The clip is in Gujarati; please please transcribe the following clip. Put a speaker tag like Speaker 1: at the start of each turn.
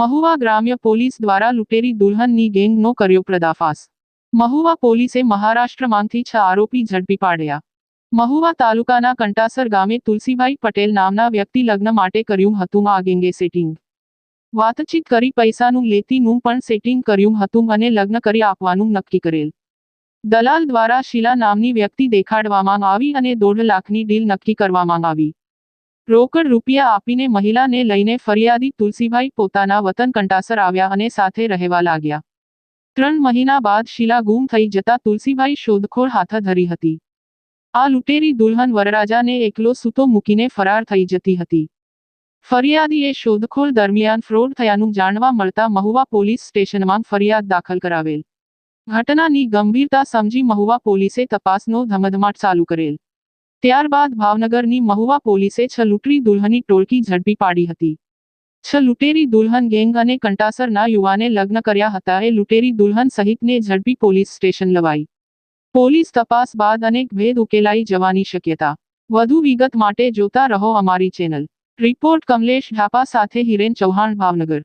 Speaker 1: મહુવા ગ્રામ્ય પોલીસ દ્વારા લૂંટેરી દુલ્હનની ગેંગનો કર્યો પર્દાફાશ. મહુવા પોલીસે મહારાષ્ટ્રમાંથી છ આરોપી ઝડપી પાડ્યા. મહુવા તાલુકાના કંટાસર ગામે તુલસીભાઈ પટેલ નામના વ્યક્તિ લગ્ન માટે કર્યું હતું આ ગેંગે સેટિંગ. વાતચીત કરી પૈસાનું લેતીનું પણ સેટિંગ કર્યું હતું અને લગ્ન કરી આપવાનું નક્કી કરેલ. દલાલ દ્વારા શીલા નામની વ્યક્તિ દેખાડવામાં આવી અને દોઢ લાખની ડીલ નક્કી કરવામાં આવી. રોકડ રૂપિયા આપીને મહિલાને લઈને ફરિયાદી તુલસીભાઈ પોતાના વતન કંટાસર આવ્યા અને સાથે રહેવા લાગ્યા. ત્રણ મહિના બાદ શીલા ગુમ થઈ જતા તુલસીભાઈ શોધખોળ હાથ ધરી હતી. આ લૂંટેરી દુલ્હન વરરાજાને એકલો સૂતો મૂકીને ફરાર થઈ જતી હતી. ફરિયાદીએ શોધખોળ દરમિયાન ફ્રોડ થયાનું જાણવા મળતા મહુવા પોલીસ સ્ટેશનમાં ફરિયાદ દાખલ કરાવેલ. ઘટનાની ગંભીરતા સમજી મહુવા પોલીસે તપાસનો ધમધમાટ ચાલુ કરેલ. ત્યારબાદ ભાવનગરની મહુવા પોલીસે છ લૂંટરી દુલ્હની ટોળકી ઝડપી પાડી હતી. છ લૂંટેરી દુલ્હન ગેંગ અને કંટાસરના યુવાને લગ્ન કર્યા હતા. એ લૂંટેરી દુલ્હન સહિતને ઝડપી પોલીસ સ્ટેશન લવાઈ. પોલીસ તપાસ બાદ અનેક ભેદ ઉકેલાઈ જવાની શક્યતા. વધુ વિગત માટે જોતા રહો અમારી ચેનલ. રિપોર્ટ કમલેશ ઢાપા સાથે હિરેન ચૌહાણ, ભાવનગર.